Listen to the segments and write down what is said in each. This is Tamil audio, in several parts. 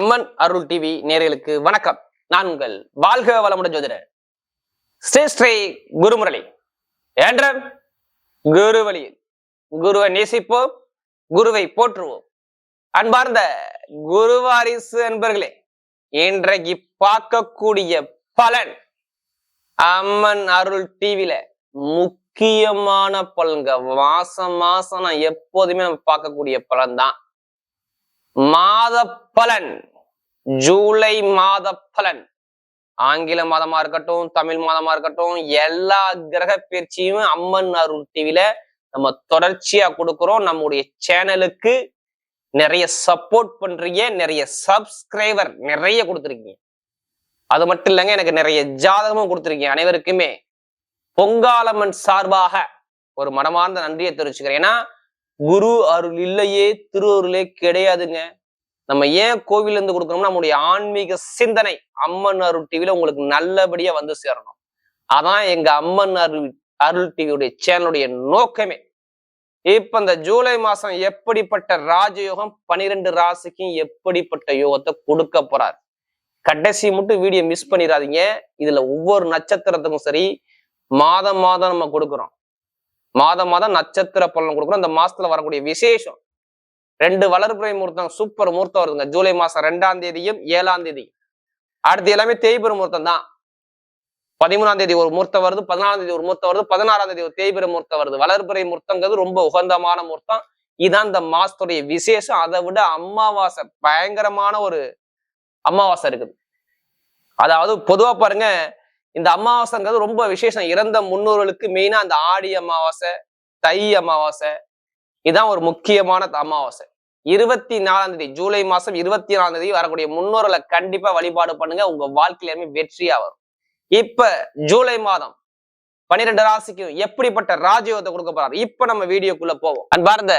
அம்மன் அருள் டிவி நேயர்களுக்கு வணக்கம். நான் உங்கள் வாழ்க வளமுடன் ஜோதிடர். ஸ்ரீ ஸ்ரீ குருமுரளி. என்ற குரு வழியில் குருவை நேசிப்போம் குருவை போற்றுவோம். அன்பார்ந்த குருவாரிசு அன்பர்களே இன்றைக்கு பார்க்கக்கூடிய பலன் அம்மன் அருள் டிவியில முக்கியமான பலன்க மாசம் மாசம் நான் எப்போதுமே நம்ம பார்க்கக்கூடிய பலன் தான் மாத பலன். ஜூலை மாத பலன். ஆங்கில மாதமா இருக்கட்டும் தமிழ் மாதமா இருக்கட்டும் எல்லா கிரக பயிற்சியும் அம்மன் அருள் டிவில நம்ம தொடர்ச்சியா கொடுக்குறோம். நம்முடைய சேனலுக்கு நிறைய சப்போர்ட் பண்றீங்க நிறைய சப்ஸ்கிரைபர் நிறைய கொடுத்துருக்கீங்க. அது மட்டும் இல்லைங்க எனக்கு நிறைய ஜாதகமும் கொடுத்துருக்கீங்க. அனைவருக்குமே பொங்காலம்மன் சார்பாக ஒரு மனமார்ந்த நன்றியை தெரிவிச்சுக்கிறேன். ஏன்னா குரு அருள் இல்லையே திரு அருளே கிடையாதுங்க. நம்ம ஏன் கோவில்ல இருந்து கொடுக்கணும்னா நம்முடைய ஆன்மீக சிந்தனை அம்மன் அருள் டிவில உங்களுக்கு நல்லபடியா வந்து சேரணும். அதான் எங்க அம்மன் அருள் அருள் டிவியுடைய சேனலுடைய நோக்கமே. இப்ப இந்த ஜூலை மாசம் எப்படிப்பட்ட ராஜயோகம் பனிரெண்டு ராசிக்கும் எப்படிப்பட்ட யோகத்தை கொடுக்க போறார்? கடைசி மட்டும் வீடியோ மிஸ் பண்ணிடாதீங்க. இதுல ஒவ்வொரு நட்சத்திரத்துக்கும் சரி மாதம் மாதம் நம்ம கொடுக்குறோம். மாதம் மாதம் நட்சத்திர பலன் கொடுக்குறோம். இந்த மாசத்துல வரக்கூடிய விசேஷம். ரெண்டு வளர்ப்புறை முகூர்த்தம் சூப்பர் முகூர்த்தம் வருதுங்க. ஜூலை மாசம் ரெண்டாம் தேதியும் ஏழாம் தேதியும். அடுத்து எல்லாமே தேய்பிர முகூர்த்தம் தான். பதிமூணாம் தேதி ஒரு முகூர்த்தம் வருது பதினாலாம் தேதி ஒரு முகூர்த்தம் வருது பதினாறாம் தேதி ஒரு தேய்பிர முகூர்த்தம் வருது. வளர்ப்புறை முகூர்த்தங்கிறது ரொம்ப உகந்தமான முகூர்த்தம். இதான் இந்த மாசத்துடைய விசேஷம். அதை விட அமாவாசை பயங்கரமான ஒரு அமாவாசை இருக்குது. அதாவது பொதுவா பாருங்க இந்த அமாவாசைங்கிறது ரொம்ப விசேஷம். இறந்த முன்னோர்களுக்கு மெயினா அந்த ஆடி அமாவாசை தை அமாவாசை இதுதான் ஒரு முக்கியமான அமாவாசை. இருபத்தி நாலாம் தேதி ஜூலை மாசம் இருபத்தி நாலாம் தேதி வரக்கூடிய முன்னோர்களை கண்டிப்பா வழிபாடு பண்ணுங்க. உங்க வாழ்க்கையிலுமே வெற்றியா வரும். இப்ப ஜூலை மாதம் பன்னிரெண்டு ராசிக்கு எப்படிப்பட்ட ராஜயோகத்தை கொடுக்க போறாரு? இப்ப நம்ம வீடியோக்குள்ள போவோம். அன்பார்ந்த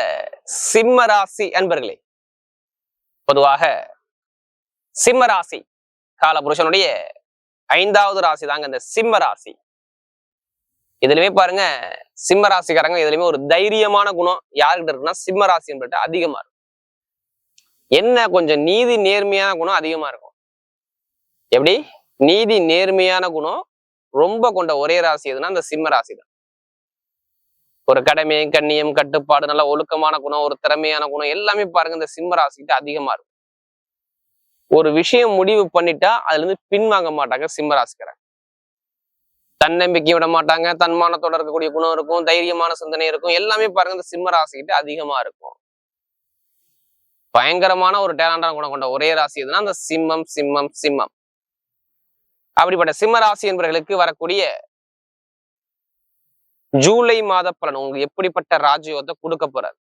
சிம்ம ராசி அன்பர்களே பொதுவாக சிம்ம ராசி காலபுருஷனுடைய ஐந்தாவது ராசி தாங்க இந்த சிம்ம ராசி. இதுலயுமே பாருங்க சிம்ம ராசிக்காரங்க இதுலயுமே ஒரு தைரியமான குணம் யாருக்கிட்ட இருக்குன்னா சிம்ம ராசின்றது அதிகமா இருக்கும். என்ன கொஞ்சம் நீதி நேர்மையான குணம் அதிகமா இருக்கும்? எப்படி? நீதி நேர்மையான குணம் ரொம்ப கொண்ட ஒரே ராசி எதுனா அந்த சிம்ம ராசி தான் ஒரு கடமையும் கண்ணியம் கட்டுப்பாடு நல்ல ஒழுக்கமான குணம் ஒரு திறமையான குணம் எல்லாமே பாருங்க இந்த சிம்ம ராசிக்கிட்ட அதிகமா இருக்கும். ஒரு விஷயம் முடிவு பண்ணிட்டா அதுல இருந்து பின்வாங்க மாட்டாங்க சிம்ம ராசிக்காரங்க. தன்னம்பிக்கை விட மாட்டாங்க தன்மானத்தோட இருக்கக்கூடிய குணம் இருக்கும் தைரியமான சிந்தனை இருக்கும். எல்லாமே பாருங்க இந்த சிம்ம ராசிக்கிட்ட அதிகமா இருக்கும். பயங்கரமான ஒரு டேலண்டான குணம் கொண்ட ஒரே ராசி எதுனா அந்த சிம்மம் சிம்மம் சிம்மம். அப்படிப்பட்ட சிம்ம ராசி என்பவர்களுக்கு வரக்கூடிய ஜூலை மாத பலன் உங்களுக்கு எப்படிப்பட்ட ராஜயோகத்தை கொடுக்க போறாரு?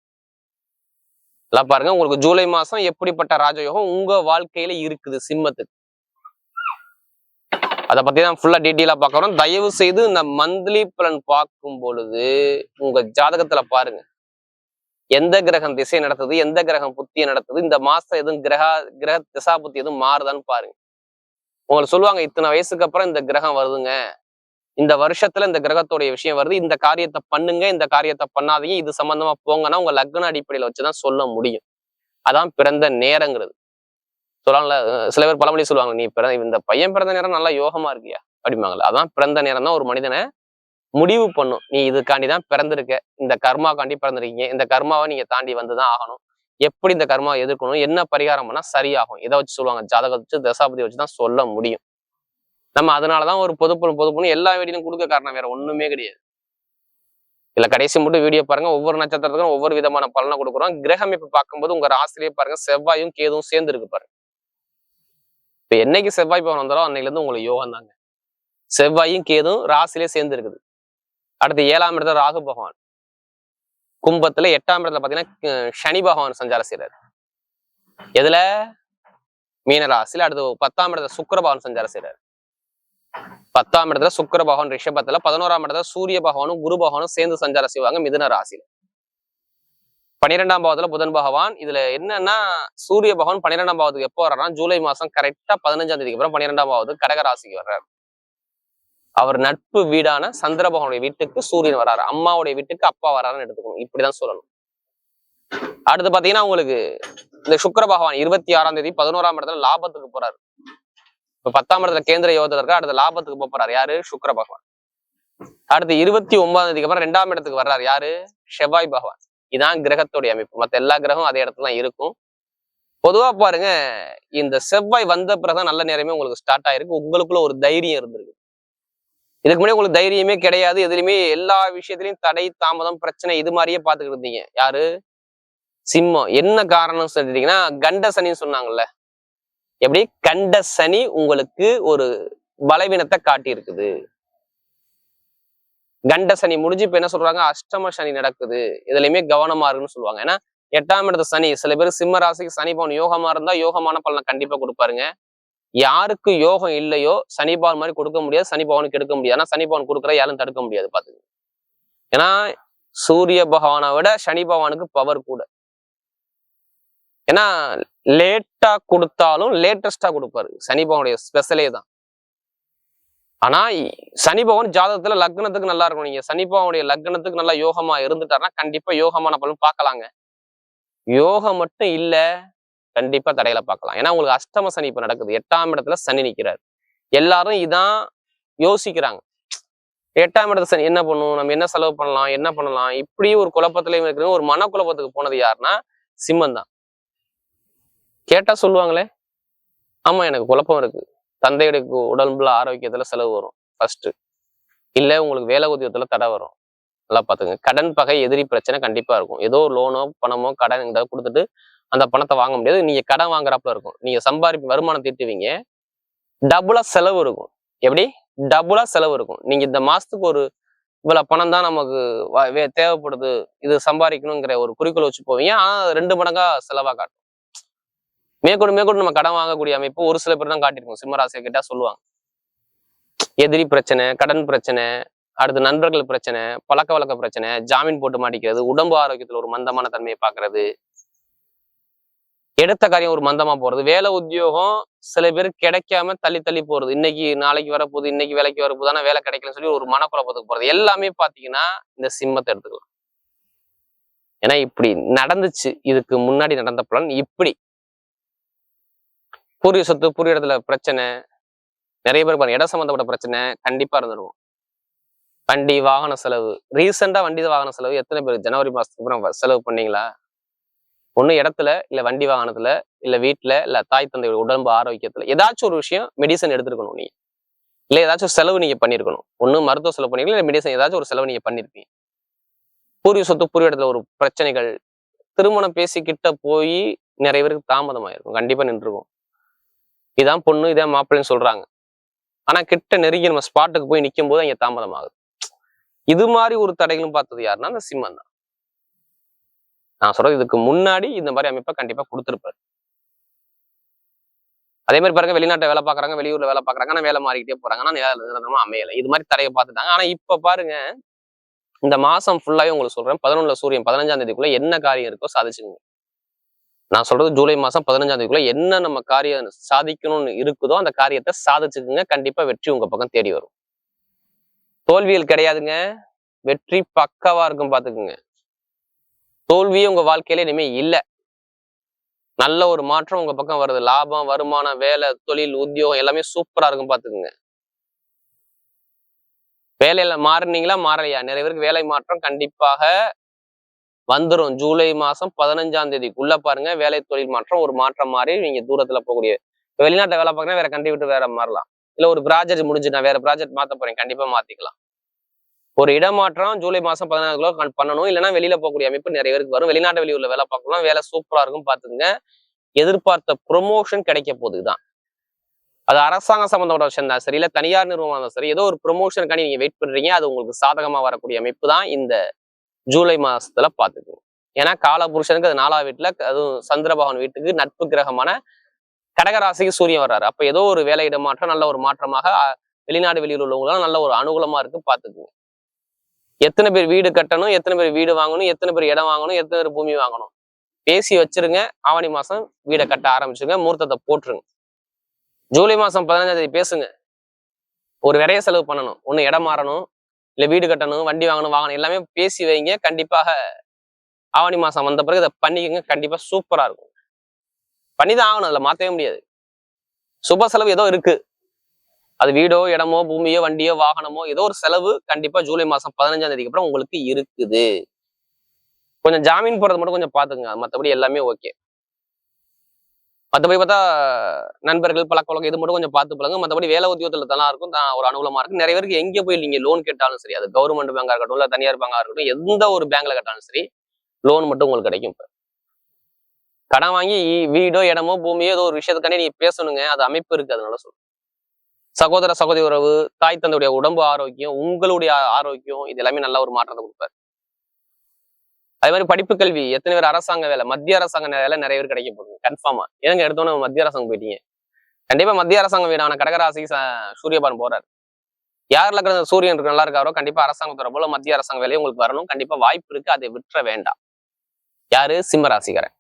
எல்லாம் பாருங்க உங்களுக்கு ஜூலை மாசம் எப்படிப்பட்ட ராஜயோகம் உங்க வாழ்க்கையில இருக்குது சிம்மத்துக்கு. அதை பத்தி தான் ஃபுல்லா டீட்டெயிலா பார்க்கறோம் தயவு செய்து இந்த மந்த்லி பலன் பார்க்கும் பொழுது உங்க ஜாதகத்துல பாருங்க. எந்த கிரகம் திசை நடத்துது எந்த கிரகம் புத்தியை நடத்துது இந்த மாசம் எதுவும் கிரக கிரக திசா புத்தி எதுவும் மாறுதான்னு பாருங்க. உங்களுக்கு சொல்லுவாங்க இத்தனை வயசுக்கு அப்புறம் இந்த கிரகம் வருதுங்க. இந்த வருஷத்துல இந்த கிரகத்துடைய விஷயம் வருது. இந்த காரியத்தை பண்ணுங்க இந்த காரியத்தை பண்ணாதீங்க. இது சம்பந்தமா போங்கன்னா உங்க லக்ன அடிப்படையில வச்சுதான் சொல்ல முடியும். அதான் பிறந்த நேரங்கிறது. சொல்லலாம்ல சில பேர் பழமொழி சொல்லுவாங்க நீ பிறந்த இந்த பையன் பிறந்த நேரம் நல்லா யோகமா இருக்கியா? அப்படிம்பாங்கல்ல. அதான் பிறந்த நேரம் தான் ஒரு மனிதனை முடிவு பண்ணும். நீ இதுக்காண்டி தான் பிறந்திருக்க. இந்த கர்மாக்காண்டி பிறந்திருக்கீங்க. இந்த கர்மாவை நீங்க தாண்டி வந்துதான் ஆகணும். எப்படி இந்த கர்மாவை எதிர்க்கணும்? என்ன பரிகாரம் பண்ணா சரியாகும்? இதை வச்சு சொல்லுவாங்க. ஜாதகத்தை வச்சு தசாபதி வச்சு தான் சொல்ல முடியும். நம்ம அதனாலதான் ஒரு பொதுப்பொருள் பொதுப்பொருள் எல்லா வீடியும் கொடுக்க காரணம் வேற ஒண்ணுமே கிடையாது. இல்ல கடைசி மட்டும் வீடியோ பாருங்க. ஒவ்வொரு நட்சத்திரத்துக்கும் ஒவ்வொரு விதமான பலனை கொடுக்குறோம். கிரகம் இப்ப பார்க்கும்போது உங்க ராசிலேயே பாருங்க. செவ்வாயும் கேதுவும் சேர்ந்து இருக்கு பாருங்க. இப்ப என்னைக்கு செவ்வாய் பவன் வந்தாலும் அன்னைல இருந்து உங்களுக்கு யோகம் தாங்க. செவ்வாயும் கேதும் ராசிலே சேர்ந்து இருக்குது அடுத்து ஏழாம் இடத்துல ராகு பகவான். கும்பத்துல எட்டாம் இடத்துல பாத்தீங்கன்னா சனி பகவான் சஞ்சாரம் செய்யறாரு எதுல? மீன ராசியில அடுத்து பத்தாம் இடத்துல சுக்கர பகவான் சஞ்சாரம் செய்யறாரு பத்தாம் இடத்துல சுக்கர பகவான் ரிஷபத்துல பதினோராம் இடத்துல சூரிய பகவானும் குரு பகவானும் சேர்ந்து சஞ்சாரம் செய்வாங்க மிதுன ராசியில. பன்னிரெண்டாம் பாவத்துல புதன் பகவான். இதுல என்னன்னா சூரிய பகவான் பன்னிரெண்டாம் பாவத்துக்கு எப்போ வர்றாருன்னா ஜூலை மாசம் கரெக்டா பதினஞ்சாம் தேதிக்கு அப்புறம் பன்னிரெண்டாம் பாவத்துக்கு கடகராசிக்கு வர்றாரு. அவர் நட்பு வீடான சந்திர பகவானுடைய வீட்டுக்கு சூரியன் வராரு அம்மாவுடைய வீட்டுக்கு அப்பா வராருன்னு எடுத்துக்கணும். இப்படிதான் சொல்லணும். அடுத்து பாத்தீங்கன்னா உங்களுக்கு இந்த சுக்கர பகவான் இருபத்தி ஆறாம் தேதி பதினோராம் இடத்துல லாபத்துக்கு போறாரு. இப்ப பத்தாம் இடத்துல கேந்திர யோகத்துல இருக்கா அடுத்த லாபத்துக்கு போறாரு. யாரு? சுக்கர பகவான். அடுத்து இருபத்தி ஒன்பதாம் தேதிக்கு அப்புறம் ரெண்டாம் இடத்துக்கு வர்றாரு. யாரு? செவ்வாய் பகவான். இதான் கிரகத்துடைய அமைப்பு. மத்த எல்லா கிரகமும் அதே இடத்துல தான் இருக்கும். பொதுவா பாருங்க இந்த செவ்வாய் வந்த பிறகுதான் நல்ல நேரமே உங்களுக்கு ஸ்டார்ட் ஆயிருக்கு. உங்களுக்குள்ள ஒரு தைரியம் இருந்திருக்கு. இதுக்கு முன்னாடி உங்களுக்கு தைரியமே கிடையாது. எதுலையுமே எல்லா விஷயத்துலையும் தடை தாமதம் பிரச்சனை இது மாதிரியே பார்த்துக்கிட்டு இருந்தீங்க. யாரு? சிம்மம். என்ன காரணம் சொல்லிட்டீங்கன்னா கண்ட சனின்னு சொன்னாங்கல்ல. எப்படி? கண்ட சனி உங்களுக்கு ஒரு பலவீனத்தை காட்டி இருக்குது கண்ட சனி முடிஞ்சு இப்ப என்ன சொல்றாங்க? அஷ்டம சனி நடக்குது. இதுலயுமே கவனமா இருக்குன்னு சொல்லுவாங்க. ஏன்னா எட்டாம் இடத்து சனி சில பேர் சிம்ம ராசிக்கு சனி பவன் யோகமா இருந்தா யோகமான பலனை கண்டிப்பா கொடுப்பாருங்க. யாருக்கு யோகம் இல்லையோ சனி பவன் மாதிரி கொடுக்க முடியாது சனி பவனுக்கு எடுக்க முடியாது. ஆனா சனி பவன் கொடுக்குற யாரும் தடுக்க முடியாது பாத்துங்க ஏன்னா சூரிய பகவானை விட சனி பகவானுக்கு பவர் கூட. ஏன்னா லேட்டா கொடுத்தாலும் லேட்டஸ்டா கொடுப்பாரு. சனி பகவானுடைய ஸ்பெஷலே தான். ஆனா சனி பகவான் ஜாதகத்துல லக்னத்துக்கு நல்லா இருக்கும் நீங்க சனி பகவானுடைய லக்னத்துக்கு நல்லா யோகமா இருந்துட்டாருன்னா கண்டிப்பா யோகமான பலன் பார்க்கலாங்க. யோகம் மட்டும் இல்ல கண்டிப்பா தடையில பார்க்கலாம். ஏன்னா உங்களுக்கு அஷ்டம சனி இப்ப நடக்குது. எட்டாம் இடத்துல சனி நிக்கிறாரு. எல்லாரும் இதான் யோசிக்கிறாங்க. எட்டாம் இடத்துல சனி என்ன பண்ணும்? நம்ம என்ன செலவு பண்ணலாம்? என்ன பண்ணலாம்? இப்படி ஒரு குழப்பத்திலையும் இருக்கிற ஒரு மன குழப்பத்துக்கு போனது யாருன்னா சிம்மன் தான் கேட்டா சொல்லுவாங்களே? ஆமா எனக்கு குழப்பம் இருக்கு. தந்தையுடைய உடம்புல ஆரோக்கியத்துல செலவு வரும். ஃபர்ஸ்ட் இல்ல உங்களுக்கு வேலை உத்தியோகத்துல தடை வரும். நல்லா பாத்துங்க கடன் பகை எதிரி பிரச்சனை கண்டிப்பா இருக்கும். ஏதோ லோனோ பணமோ கடன் ஏதாவது கொடுத்துட்டு அந்த பணத்தை வாங்க முடியாது. நீங்க கடன் வாங்குறாப்புல இருக்கும். நீங்க சம்பாதிப்பு வருமானம் தீட்டுவீங்க. டபுளா செலவு இருக்கும். எப்படி? டபுளா செலவு இருக்கும். நீங்க இந்த மாசத்துக்கு ஒரு இவ்வளவு பணம் தான் நமக்கு தேவைப்படுது. இது சம்பாதிக்கணுங்கிற ஒரு குறிக்கோள் வச்சு போவீங்க. ஆனா ரெண்டு மடங்கா செலவா காட்டும். மேற்கொண்டு மேற்கொண்டு நம்ம கடன் வாங்கக்கூடிய அமைப்பு ஒரு சில பேர் தான் காட்டியிருக்கோம். சிம்மராசியை கேட்டா சொல்லுவாங்க. எதிரி பிரச்சனை கடன் பிரச்சனை அடுத்து நண்பர்கள் பிரச்சனை பழக்க வழக்க பிரச்சனை ஜாமீன் போட்டு மாட்டிக்கிறது உடம்பு ஆரோக்கியத்துல ஒரு மந்தமான தன்மையை பார்க்கறது எடுத்த காரியம் ஒரு மந்தமா போறது வேலை உத்தியோகம் சில பேர் கிடைக்காம தள்ளி தள்ளி போறது. இன்னைக்கு நாளைக்கு வரப்போகுது இன்னைக்கு வேலைக்கு வரப்போகுது ஆனா வேலை கிடைக்கலன்னு சொல்லி ஒரு மனக்குழப்பத்துக்கு போறது. எல்லாமே பாத்தீங்கன்னா இந்த சிம்மத்தை எடுத்துக்கலாம். ஏன்னா இப்படி நடந்துச்சு. இதுக்கு முன்னாடி நடந்த பலன் இப்படி. பூர்வீக சொத்து பூர்வீக இடத்துல பிரச்சனை. நிறைய பேர் பாருங்க இடம் சம்மந்தப்பட்ட பிரச்சனை கண்டிப்பா இருந்துருக்கும் வண்டி வாகன செலவு. ரீசெண்டா வண்டி வாகன செலவு எத்தனை பேர்? ஜனவரி மாசத்துக்கு அப்புறம் செலவு பண்ணீங்களா? ஒண்ணு இடத்துல இல்ல வண்டி வாகனத்துல இல்ல வீட்டில் இல்ல தாய் தந்தையோட உடம்பு ஆரோக்கியத்துல. ஏதாச்சும் ஒரு விஷயம் மெடிசன் எடுத்துருக்கணும் நீங்கள் இல்ல ஏதாச்சும் ஒரு செலவு நீங்க பண்ணிருக்கணும். ஒன்று மருத்துவ செலவு பண்ணிருக்கீங்க இல்லை மெடிசன் ஏதாச்சும் ஒரு செலவு நீங்க பண்ணிருப்பீங்க பூர்வீக சொத்து பூர்வீக இடத்துல ஒரு பிரச்சனைகள். திருமணம் பேசிக்கிட்ட போய் நிறைய பேருக்கு தாமதமாயிருக்கும். கண்டிப்பாக நின்றுருக்கும். இதான் பொண்ணு இதான் மாப்பிள்ளைன்னு சொல்றாங்க. ஆனா கிட்ட நெருங்கி நம்ம ஸ்பாட்டுக்கு போய் நிற்கும் போது அங்க தாமதம் ஆகுது இது மாதிரி ஒரு தடைகளும் பார்த்தது யாருன்னா அந்த சிம்மன் தான். நான் சொல்றது இதுக்கு முன்னாடி இந்த மாதிரி அமைப்பை கண்டிப்பா கொடுத்துருப்பாரு. அதே மாதிரி பாருங்க வெளிநாட்டை வேலை பார்க்கறாங்க வெளியூர்ல வேலை பாக்குறாங்க ஆனா வேலை மாறிக்கிட்டே போறாங்க. ஆனா வேலை நிரந்தரமா அமையல. இது மாதிரி தடையை பார்த்துட்டாங்க. ஆனா இப்ப பாருங்க இந்த மாசம் ஃபுல்லாவே உங்களுக்கு சொல்றேன் பதினொன்னுல சூரியன் பதினஞ்சாம் தேதிக்குள்ள என்ன காரியம் இருக்கோ சாதிச்சுங்க நான் சொல்றது ஜூலை மாசம் பதினஞ்சாம் தேதிக்குள்ள என்ன நம்ம காரியம் சாதிக்கணும்னு இருக்குதோ அந்த காரியத்தை சாதிச்சுக்குங்க. கண்டிப்பா வெற்றி உங்க பக்கம் தேடி வரும். தோல்விகள் கிடையாதுங்க. வெற்றி பக்காவா இருக்கும் பாத்துக்குங்க. தோல்வியே உங்க வாழ்க்கையில இனிமே இல்ல. நல்ல ஒரு மாற்றம் உங்க பக்கம் வருது. லாபம் வருமானம் வேலை தொழில் உத்தியோகம் எல்லாமே சூப்பரா இருக்கும் பாத்துக்குங்க. வேலையில மாறினீங்களா? மாறலையா? நிறைய பேருக்கு வேலை மாற்றம் கண்டிப்பாக வந்துரும். ஜூலை மாசம் பதினஞ்சாம் தேதிக்குள்ள பாருங்க வேலை தொழில் மாற்றம் ஒரு மாற்றம் மாறி நீங்க தூரத்துல போகக்கூடிய இப்போ வெளிநாட்டில் வேலை பார்க்கணும் வேற கண்டி விட்டு வேற மாறலாம். இல்ல ஒரு ப்ராஜெக்ட் முடிஞ்சு நான் வேற ப்ராஜெக்ட் மாத்த போறேன் கண்டிப்பா மாத்திக்கலாம். ஒரு இடமாற்றம் ஜூலை மாசம் பதினாறுக்குள்ள பண்ணணும். இல்லைன்னா வெளியில போகக்கூடிய அமைப்பு நிறைய பேருக்கு வரும். வெளிநாட்டு வெளியூர்ல வேலை பார்க்கலாம். வேலை சூப்பரா இருக்கும் பாத்துங்க எதிர்பார்த்த ப்ரொமோஷன் கிடைக்க போகுதுதான் அது அரசாங்க சம்பந்தப்பட்ட விஷயம் தான். சரி இல்லை தனியார் நிறுவனம் தான் சரி ஏதோ ஒரு ப்ரொமோஷனுக்காண்டி நீங்க வெயிட் பண்றீங்க. அது உங்களுக்கு சாதகமா வரக்கூடிய அமைப்பு தான் இந்த ஜூலை மாசத்துல பாத்துக்குங்க. ஏன்னா கால புருஷனுக்கு அது நாலா வீட்டுல அதுவும் சந்திரபவன் வீட்டுக்கு நட்பு கிரகமான கடகராசிக்கு சூரியன் வர்றாரு. அப்ப ஏதோ ஒரு வேலையிட மாற்றம் நல்ல ஒரு மாற்றமாக அஹ், வெளிநாடு வெளியில் உள்ளவங்களாம் நல்ல ஒரு அனுகூலமா இருக்கு பாத்துக்குங்க. எத்தனை பேர் வீடு கட்டணும் எத்தனை பேர் வீடு வாங்கணும் எத்தனை பேர் இடம் வாங்கணும் எத்தனை பேர் பூமி வாங்கணும். பேசி வச்சிருங்க ஆவணி மாசம் வீடை கட்ட ஆரம்பிச்சுங்க முகூர்த்தத்தை போட்டுருங்க. ஜூலை மாசம் பதினஞ்சாம் தேதி பேசுங்க. ஒரு விரைய செலவு பண்ணணும். ஒன்னு இடம் மாறணும் இல்ல வீடு கட்டணும் வண்டி வாங்கணும் வாங்கணும் எல்லாமே பேசி வைங்க. கண்டிப்பாக ஆவணி மாசம் வந்த பிறகு இதை பண்ணிக்கோங்க. கண்டிப்பா சூப்பரா இருக்கும். பண்ணி தான் ஆகணும் அதுல மாத்தவே முடியாது. சுப செலவு ஏதோ இருக்கு. அது வீடோ இடமோ பூமியோ வண்டியோ வாகனமோ ஏதோ ஒரு செலவு கண்டிப்பா ஜூலை மாசம் பதினஞ்சாம் தேதிக்கு அப்புறம் உங்களுக்கு இருக்குது. கொஞ்சம் ஜாமீன் போடுறது மட்டும் கொஞ்சம் பார்த்துங்க மத்தபடி எல்லாமே ஓகே மத்தபடி பார்த்தா நண்பர்கள் பழக்கவழக்கம் இது மட்டும் கொஞ்சம் பார்த்து பழங்க மத்தபடி வேலை உத்தியோகத்தில் தான் இருக்கும். தான் ஒரு அனுகூலமா இருக்கும் நிறைய பேருக்கு எங்க போய் நீங்க லோன் கேட்டாலும் சரி அது கவர்மெண்ட் பேங்கா இருக்கட்டும் இல்லை தனியார் பேங்கா இருக்கட்டும் எந்த ஒரு பேங்க்ல கேட்டாலும் சரி லோன் மட்டும் உங்களுக்கு கிடைக்கும் இப்போ. கடன் வாங்கி வீடோ இடமோ பூமியோ ஏதோ ஒரு விஷயத்துக்காண்டி நீங்க பேசணுங்க. அது அமைப்பு இருக்கு அதனால சொல்றேன். சகோதர சகோதரி உறவு தாய் தந்தையுடைய உடம்பு ஆரோக்கியம் உங்களுடைய ஆரோக்கியம் இது எல்லாமே நல்ல ஒரு மாற்றத்தை கொடுப்பாரு. அதே மாதிரி படிப்பு கல்வி எத்தனை பேர் அரசாங்க வேலை மத்திய அரசாங்க வேலை நிறைய பேர் கிடைக்க போகுது. கன்ஃபார்மா ஏங்க எடுத்தோன்னே மத்திய அரசாங்கம் போயிட்டீங்க? கண்டிப்பா மத்திய அரசாங்கம் வீடான கடகராசி சூரியபான் போறாரு. யாருல இருக்கிற சூரியன் இருக்கு நல்லா இருக்காரோ கண்டிப்பா அரசாங்கத்தோட போல மத்திய அரசாங்க வேலையை உங்களுக்கு வரணும். கண்டிப்பா வாய்ப்பு இருக்கு அதை விட்டுற வேண்டாம். யாரு? சிம்ம ராசிக்காரன்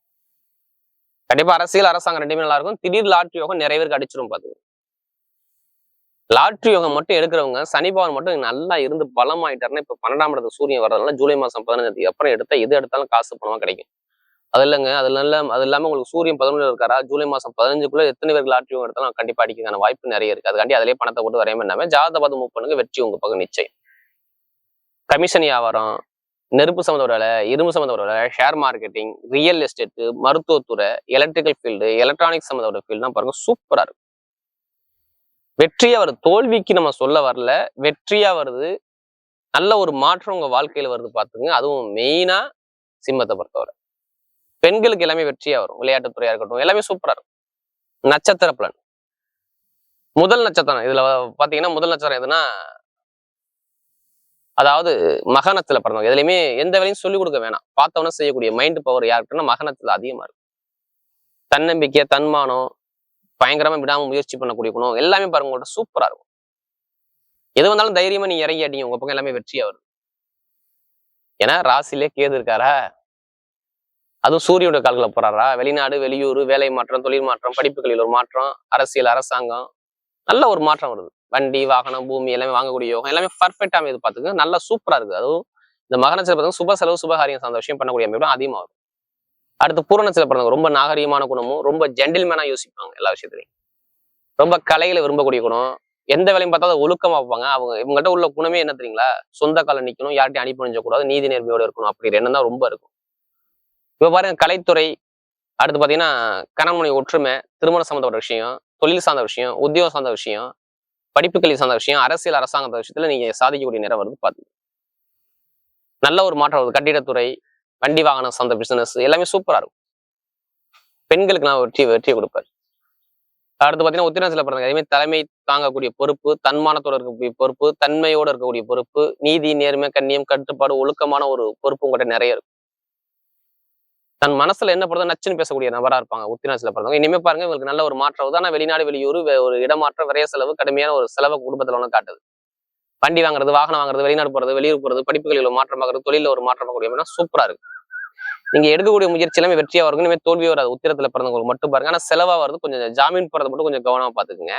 கண்டிப்பா அரசியல் அரசாங்கம் ரெண்டுமே நல்லா இருக்கும். திடீர் லாட்ரி யோகம் நிறைய பேருக்கு அடிச்சிரும் பாத்துங்க லாட்ரி யோகம் மட்டும் எடுக்கிறவங்க சனி பவன் மட்டும் நல்லா இருந்து பலமாயிட்டாருன்னா இப்ப பன்னெண்டாம் இடத்து சூரியன் வர்றதுனால ஜூலை மாசம் பதினஞ்சு அப்புறம் எடுத்தா எது எடுத்தாலும் காசு பணமா கிடைக்கும். அது இல்லைங்க அது நல்ல அது இல்லாம உங்களுக்கு சூரியன் பதினொன்று இருக்காரா ஜூலை மாசம் பதினஞ்சுக்குள்ள எத்தனை பேருக்கு லாட்ரி யோகம் எடுத்தாலும் கண்டிப்பா அடிக்கிறதுக்கான வாய்ப்பு நிறைய இருக்கு. அதுக்காண்டி அதிலே பணத்தை போட்டு வரையாம இல்லாம ஜாதபாத பாதம் பண்ணுங்க வெற்றி உங்க பக்கம் நிச்சயம். கமிஷன் வியாபாரம் நெருப்பு சம்மந்த வேலை இரும்பு சம்மந்த வேலை ஷேர் மார்க்கெட்டிங் ரியல் எஸ்டேட்டு மருத்துவத்துறை எலக்ட்ரிக்கல் ஃபீல்டு எலக்ட்ரானிக்ஸ் சம்மந்தோட ஃபீல்டுலாம் பாருங்க சூப்பராக இருக்கும் வெற்றியா வருது தோல்விக்கு நம்ம சொல்ல வரல. வெற்றியா வருது. நல்ல ஒரு மாற்றம் உங்க வாழ்க்கையில வருது பாத்துங்க. அதுவும் மெயினா சிம்மத்தை பொறுத்தவரை. பெண்களுக்கு எல்லாமே வெற்றியா வரும். விளையாட்டுத்துறையா இருக்கட்டும் எல்லாமே சூப்பரா இருக்கும். நட்சத்திர பலன் முதல் நட்சத்திரம் இதுல பாத்தீங்கன்னா முதல் நட்சத்திரம் எதுனா அதாவது மகனத்துல பிறந்தவங்க. எதுலையுமே எந்த வேலையும் சொல்லிக் கொடுக்க வேணாம். பார்த்தவன செய்யக்கூடிய மைண்ட் பவர் யாருக்குன்னா மகனத்துல அதிகமா இருக்கும் தன்னம்பிக்கை தன்மானம் பயங்கரமா விடாம முயற்சி பண்ணக்கூடிய குணம் எல்லாமே பாருங்க உங்கள்ட்ட சூப்பரா இருக்கும். எது வந்தாலும் தைரியமா நீ இறங்கி அடிங்க உங்க பக்கம் எல்லாமே வெற்றியா வருது. ஏன்னா ராசிலே கேது இருக்காரா? அதுவும் சூரியனுடைய கால்களை போறாரா? வெளிநாடு வெளியூர் வேலை மாற்றம் தொழில் மாற்றம் படிப்புகளில் ஒரு மாற்றம் அரசியல் அரசாங்கம் நல்ல ஒரு மாற்றம் வருது. வண்டி வாகனம் பூமி எல்லாமே வாங்கக்கூடிய யோகம் எல்லாமே பர்ஃபெக்டா அமைது பார்த்துக்க நல்லா சூப்பரா இருக்குது. அதுவும் இந்த மகனச்சர் பார்த்தீங்கன்னா சுப செலவு சுபகாரியம் சார்ந்த விஷயம் பண்ணக்கூடிய அமைப்பு அதிகமாக வரும். அடுத்து பூரணத்தில் பிறந்தவங்க. ரொம்ப நாகரீகமான குணமும் ரொம்ப ஜென்டில்மேனாக யோசிப்பாங்க எல்லா விஷயத்துலையும். ரொம்ப கலைகளை விரும்பக்கூடிய குணம். எந்த வேலையும் பார்த்தா அதை பார்ப்பாங்க வைப்பாங்க. அவங்க இவங்கள்ட்ட உள்ள குணமே என்ன தெரியுங்களா? சொந்த கால நிக்கணும் யார்ட்டையும் அனுப்பி கூடாது நீதி நேர்மையோட இருக்கணும் அப்படிங்கிற எண்ணம் தான் ரொம்ப இருக்கும். இப்போ பாருங்க கலைத்துறை அடுத்து பாத்தீங்கன்னா கணவனுடைய ஒற்றுமை திருமண சம்மந்தப்பட்ட விஷயம் தொழில் சார்ந்த விஷயம் உத்தியோகம் சார்ந்த விஷயம் படிப்பு கல்வி சார்ந்த விஷயம் அரசியல் அரசாங்கத்த விஷயத்துல நீங்க சாதிக்கக்கூடிய நேரம் வருது பாத்து நல்ல ஒரு மாற்றம் வருது. கட்டிடத்துறை வண்டி வாகனம் சார்ந்த பிசினஸ் எல்லாமே சூப்பரா இருக்கும். பெண்களுக்கு நான் வெற்றி வெற்றியை கொடுப்பாரு அடுத்து பாத்தீங்கன்னா உத்திரத்தில் பிறந்த அதே மாதிரி தலைமை தாங்கக்கூடிய பொறுப்பு தன்மானத்தோட இருக்கக்கூடிய பொறுப்பு தன்மையோட இருக்கக்கூடிய பொறுப்பு நீதி நேர்மை கண்ணியம் கட்டுப்பாடு ஒழுக்கமான ஒரு பொறுப்பு உங்கள்கிட்ட நிறைய இருக்கும். தன் மனசுல என்ன படுதோ நச்சுன்னு பேசக்கூடிய நபரா இருப்பாங்க உத்திராசில பிறந்தவங்க. இனிமே பாருங்க இவங்களுக்கு நல்ல ஒரு மாற்றம் தான் ஆனா வெளிநாடு வெளியூர் ஒரு இடமாற்றம் விரைய செலவு கடுமையான ஒரு செலவு குடும்பத்துல ஒன்று காட்டுது. வண்டி வாங்குறது வாகனம் வாங்குறது வெளிநாடு போறது வெளியூர் போறது படிப்புகளில் ஒரு மாற்றம் ஆகுறது தொழில ஒரு மாற்றம் ஆகக்கூடிய அப்படின்னா சூப்பரா இருக்கு. நீங்க எடுக்கக்கூடிய முயற்சி எல்லாமே வெற்றியா வரும் இனிமே தோல்வி வராது. உத்திரத்துல பிறந்தவங்களுக்கு மட்டும் பாருங்க. ஆனா செலவா வருது கொஞ்சம் ஜாமீன் போறது மட்டும் கொஞ்சம் கவனமா பாத்துக்குங்க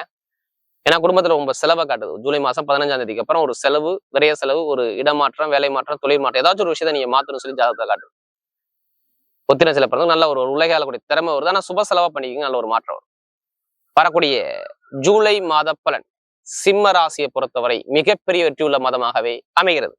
ஏன்னா குடும்பத்துல ரொம்ப செலவை காட்டுது. ஜூலை மாசம் பதினஞ்சாம் தேதிக்கு அப்புறம் ஒரு செலவு விரைய செலவு ஒரு இடமாற்றம் வேலை மாற்றம் தொழில் மாற்றம் ஏதாச்சும் ஒரு விஷயத்தை நீங்க மாத்தணும்னு சொல்லி ஜாதகத்தை காட்டுது. உத்திர சில பிறந்தவங்க நல்ல ஒரு உலக ஆளக்கூடிய திறமை வருது. ஆனா சுப செலவா பண்ணிக்கங்க நல்ல ஒரு மாற்றம் வரும். வரக்கூடிய ஜூலை மாத பலன். சிம்ம ராசியை பொறுத்தவரை மிகப்பெரிய வெற்றியுள்ள மதமாகவே அமைகிறது.